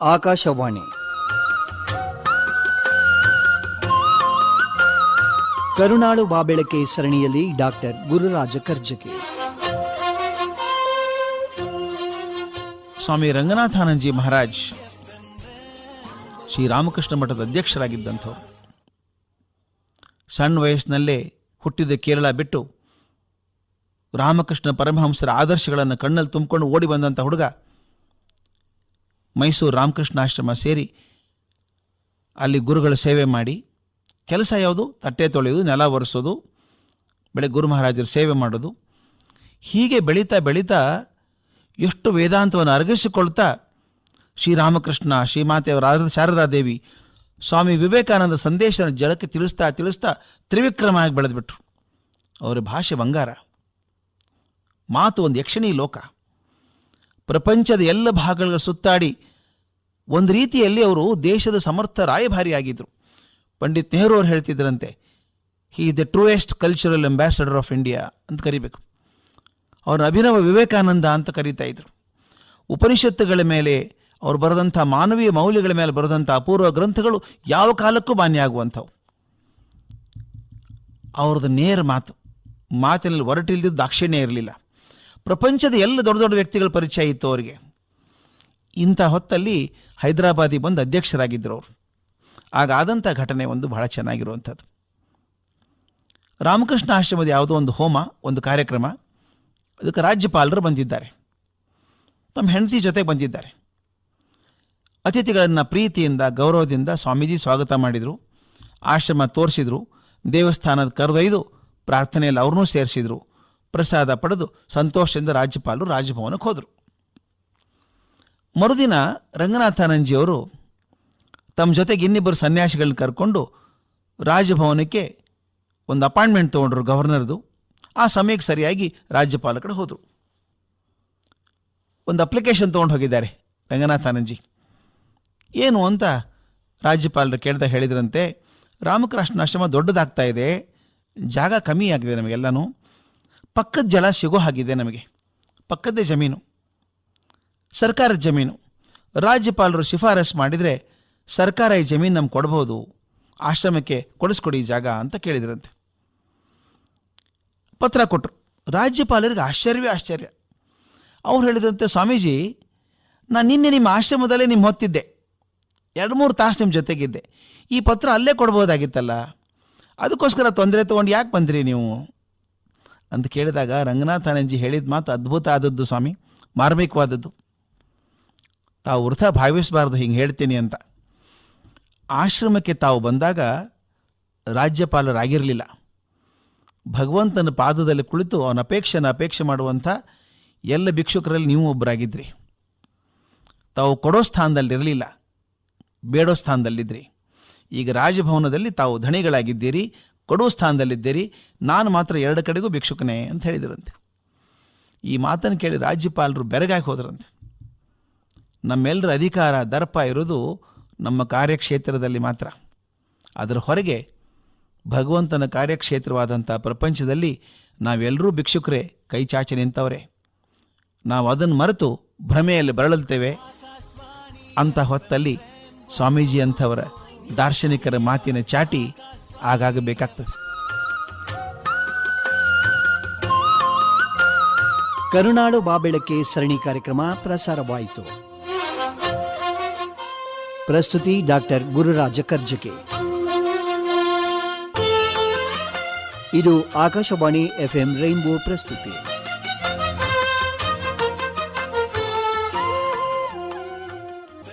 ಆಕಾಶವಾಣಿ. ಕರುಣಾಳು ಬಾಬೆಳಕೆ ಸರಣಿಯಲ್ಲಿ ಡಾಕ್ಟರ್ ಗುರುರಾಜ ಕರ್ಜಗಿ ಸ್ವಾಮಿ ರಂಗನಾಥಾನಂದಜಿ ಮಹಾರಾಜ್ ಶ್ರೀರಾಮಕೃಷ್ಣ ಮಠದ ಅಧ್ಯಕ್ಷರಾಗಿದ್ದಂಥವ್ರು. ಸಣ್ಣ ವಯಸ್ಸಿನಲ್ಲೇ ಹುಟ್ಟಿದ ಕೇರಳ ಬಿಟ್ಟು ರಾಮಕೃಷ್ಣ ಪರಮಹಂಸರ ಆದರ್ಶಗಳನ್ನು ಕಣ್ಣಲ್ಲಿ ತುಂಬಿಕೊಂಡು ಓಡಿ ಬಂದಂಥ ಹುಡುಗ ಮೈಸೂರು ರಾಮಕೃಷ್ಣ ಆಶ್ರಮ ಸೇರಿ ಅಲ್ಲಿ ಗುರುಗಳ ಸೇವೆ ಮಾಡಿ ಕೆಲಸ ಯಾವುದು? ತಟ್ಟೆ ತೊಳೆಯೋದು ನೆಲ ಒರೆಸೋದು ಬೆಳೆ ಗುರು ಮಹಾರಾಜರ ಸೇವೆ ಮಾಡೋದು. ಹೀಗೆ ಬೆಳೀತಾ ಬೆಳೀತಾ ಎಷ್ಟು ವೇದಾಂತವನ್ನು ಅರಗಿಸಿಕೊಳ್ತಾ ಶ್ರೀರಾಮಕೃಷ್ಣ ಶ್ರೀಮಾತೆಯವರ ಶಾರದಾದೇವಿ ಸ್ವಾಮಿ ವಿವೇಕಾನಂದ ಸಂದೇಶನ ಜಲಕ್ಕೆ ತಿಳಿಸ್ತಾ ತಿಳಿಸ್ತಾ ತ್ರಿವಿಕ್ರಮ ಆಗಿ ಬೆಳೆದ್ಬಿಟ್ರು. ಅವರ ಭಾಷೆ ಬಂಗಾರ. ಮಾತು ಒಂದು ಯಕ್ಷಿಣಿ ಲೋಕ. ಪ್ರಪಂಚದ ಎಲ್ಲ ಭಾಗಗಳ ಸುತ್ತಾಡಿ ಒಂದು ರೀತಿಯಲ್ಲಿ ಅವರು ದೇಶದ ಸಮರ್ಥ ರಾಯಭಾರಿಯಾಗಿದ್ದರು ಪಂಡಿತ್ ನೆಹರು ಅವರು ಹೇಳ್ತಿದ್ರಂತೆ he is the truest cultural ambassador of India ಅಂತ ಕರಿಬೇಕು. ಅವ್ರ ಅಭಿನವ ವಿವೇಕಾನಂದ ಅಂತ ಕರೀತಾ ಇದ್ರು. ಉಪನಿಷತ್ತುಗಳ ಮೇಲೆ ಅವರು ಬರೆದಂಥ ಮಾನವೀಯ ಮೌಲ್ಯಗಳ ಮೇಲೆ ಬರೆದಂಥ ಅಪೂರ್ವ ಗ್ರಂಥಗಳು ಯಾವ ಕಾಲಕ್ಕೂ ಮಾನ್ಯ ಆಗುವಂಥವು. ಅವ್ರದ್ದು ನೇರ ಮಾತು. ಮಾತಿನಲ್ಲಿ ಹೊರಟಿಲ್ದಿದ್ದು ದಾಕ್ಷಿಣ್ಯ ಇರಲಿಲ್ಲ. ಪ್ರಪಂಚದ ಎಲ್ಲ ದೊಡ್ಡ ದೊಡ್ಡ ವ್ಯಕ್ತಿಗಳ ಪರಿಚಯ ಇತ್ತು ಅವರಿಗೆ. ಇಂಥ ಹೊತ್ತಲ್ಲಿ ಹೈದರಾಬಾದಿಗೆ ಬಂದು ಅಧ್ಯಕ್ಷರಾಗಿದ್ದರು ಅವರು. ಆಗ ಆದಂಥ ಘಟನೆ ಒಂದು ಬಹಳ ಚೆನ್ನಾಗಿರುವಂಥದ್ದು. ರಾಮಕೃಷ್ಣ ಆಶ್ರಮದ ಯಾವುದೋ ಒಂದು ಹೋಮ, ಒಂದು ಕಾರ್ಯಕ್ರಮ, ಅದಕ್ಕೆ ರಾಜ್ಯಪಾಲರು ಬಂದಿದ್ದಾರೆ. ತಮ್ಮ ಹೆಂಡತಿ ಜೊತೆ ಬಂದಿದ್ದಾರೆ. ಅತಿಥಿಗಳನ್ನು ಪ್ರೀತಿಯಿಂದ, ಗೌರವದಿಂದ ಸ್ವಾಮೀಜಿ ಸ್ವಾಗತ ಮಾಡಿದರು. ಆಶ್ರಮ ತೋರಿಸಿದರು. ದೇವಸ್ಥಾನದ ಕರೆದೊಯ್ದು ಪ್ರಾರ್ಥನೆಯಲ್ಲಿ ಅವ್ರನ್ನೂ ಸೇರಿಸಿದ್ರು. ಪ್ರಸಾದ ಪಡೆದು ಸಂತೋಷದಿಂದ ರಾಜ್ಯಪಾಲರು ರಾಜಭವನಕ್ಕೆ ಹೋದರು. ಮರುದಿನ ರಂಗನಾಥಾನಂಜಿಯವರು ತಮ್ಮ ಜೊತೆಗೆ ಇನ್ನಿಬ್ಬರು ಸನ್ಯಾಸಿಗಳನ್ನ ಕರ್ಕೊಂಡು ರಾಜಭವನಕ್ಕೆ ಒಂದು ಅಪಾಯಿಂಟ್ಮೆಂಟ್ ತೊಗೊಂಡ್ರು ಗವರ್ನರ್ದು. ಆ ಸಮಯಕ್ಕೆ ಸರಿಯಾಗಿ ರಾಜ್ಯಪಾಲ ಕಡೆ ಹೋದರು. ಒಂದು ಅಪ್ಲಿಕೇಶನ್ ತೊಗೊಂಡು ಹೋಗಿದ್ದಾರೆ ರಂಗನಾಥಾನಂಜಿ ಏನು ಅಂತ ರಾಜ್ಯಪಾಲರು ಕೇಳ್ತಾ ಹೇಳಿದ್ರಂತೆ, ರಾಮಕೃಷ್ಣ ಆಶ್ರಮ ದೊಡ್ಡದಾಗ್ತಾ ಇದೆ, ಜಾಗ ಕಮ್ಮಿ ಆಗಿದೆ ನಮಗೆಲ್ಲನೂ. ಪಕ್ಕದ ಜಲ ಸಿಗೋ ಹಾಗಿದೆ ನಮಗೆ. ಪಕ್ಕದ ಜಮೀನು, ಸರ್ಕಾರದ ಜಮೀನು. ರಾಜ್ಯಪಾಲರು ಶಿಫಾರಸ್ ಮಾಡಿದರೆ ಸರ್ಕಾರ ಈ ಜಮೀನು ನಮ್ಗೆ ಕೊಡ್ಬೋದು, ಆಶ್ರಮಕ್ಕೆ ಕೊಡಿಸ್ಕೊಡಿ ಜಾಗ ಅಂತ ಕೇಳಿದ್ರಂತೆ. ಪತ್ರ ಕೊಟ್ಟರು. ರಾಜ್ಯಪಾಲರಿಗೆ ಆಶ್ಚರ್ಯವೇ ಆಶ್ಚರ್ಯ. ಅವ್ರು ಹೇಳಿದಂತೆ ಸ್ವಾಮೀಜಿ, ನಾನು ನಿನ್ನೆ ನಿಮ್ಮ ಆಶ್ರಮದಲ್ಲೇ ನಿಮ್ಮ ಹೊತ್ತಿದ್ದೆ. ಎರಡು ಮೂರು ತಾಸು ನಿಮ್ಮ ಜೊತೆಗಿದ್ದೆ. ಈ ಪತ್ರ ಅಲ್ಲೇ ಕೊಡ್ಬೋದಾಗಿತ್ತಲ್ಲ. ಅದಕ್ಕೋಸ್ಕರ ತೊಂದರೆ ತೊಗೊಂಡು ಯಾಕೆ ಬಂದ್ರಿ ನೀವು? ಅಂತ ಕೇಳಿದಾಗ ರಂಗನಾಥಾನಂಜಿ ಹೇಳಿದ ಮಾತು ಅದ್ಭುತ ಆದದ್ದು ಸ್ವಾಮಿ, ಮಾರ್ಮಿಕವಾದದ್ದು. ತಾವು ವೃಥ ಭಾವಿಸಬಾರ್ದು, ಹಿಂಗೆ ಹೇಳ್ತೀನಿ ಅಂತ. ಆಶ್ರಮಕ್ಕೆ ತಾವು ಬಂದಾಗ ರಾಜ್ಯಪಾಲರಾಗಿರಲಿಲ್ಲ. ಭಗವಂತನ ಪಾದದಲ್ಲಿ ಕುಳಿತು ಅವನ ಅಪೇಕ್ಷೆನ ಅಪೇಕ್ಷೆ ಮಾಡುವಂಥ ಎಲ್ಲ ಭಿಕ್ಷುಕರಲ್ಲಿ ನೀವು ಒಬ್ಬರಾಗಿದ್ರಿ. ತಾವು ಕೊಡೋ ಸ್ಥಾನದಲ್ಲಿರಲಿಲ್ಲ, ಬೇಡೋ ಸ್ಥಾನದಲ್ಲಿದ್ದಿರಿ ಈಗ ರಾಜಭವನದಲ್ಲಿ ತಾವು ಧಣಿಗಳಾಗಿದ್ದೀರಿ ಕೊಡೋ ಸ್ಥಾನದಲ್ಲಿದ್ದೀರಿ, ನಾನು ಮಾತ್ರ ಎರಡು ಕಡೆಗೂ ಭಿಕ್ಷುಕನೇ ಅಂತ ಹೇಳಿದರಂತೆ. ಈ ಮಾತನ್ನು ಕೇಳಿ ರಾಜ್ಯಪಾಲರು ಬೆರಗಾಗಿ ಹೋದರಂತೆ. ನಮ್ಮೆಲ್ಲರ ಅಧಿಕಾರ, ದರ್ಪ ಇರೋದು ನಮ್ಮ ಕಾರ್ಯಕ್ಷೇತ್ರದಲ್ಲಿ ಮಾತ್ರ. ಅದರ ಹೊರಗೆ ಭಗವಂತನ ಕಾರ್ಯಕ್ಷೇತ್ರವಾದಂಥ ಪ್ರಪಂಚದಲ್ಲಿ ನಾವೆಲ್ಲರೂ ಭಿಕ್ಷುಕರೇ, ಕೈ ಚಾಚಿ ನಿಂತವರೇ. ನಾವು ಅದನ್ನು ಮರೆತು ಭ್ರಮೆಯಲ್ಲಿ ಬರಳುತ್ತೇವೆ ಅಂತ ಹೊತ್ತಲ್ಲಿ ಸ್ವಾಮೀಜಿ ಅಂಥವರ ದಾರ್ಶನಿಕರ ಮಾತಿನ ಚಾಟಿ ಆಗಾಗ ಬೇಕಾಗ್ತದೆ. ಕರುಣಾಳು ಬಾಬೆಳಕ್ಕೆ ಸರಣಿ ಕಾರ್ಯಕ್ರಮ ಪ್ರಸಾರವಾಯಿತು. ಪ್ರಸ್ತುತಿ ಡಾಕ್ಟರ್ ಗುರುರಾಜ ಕರ್ಜಕೆ. ಇದು ಆಕಾಶವಾಣಿ ಎಫ್ಎಂ ರೈನ್ಬೋ ಪ್ರಸ್ತುತಿ.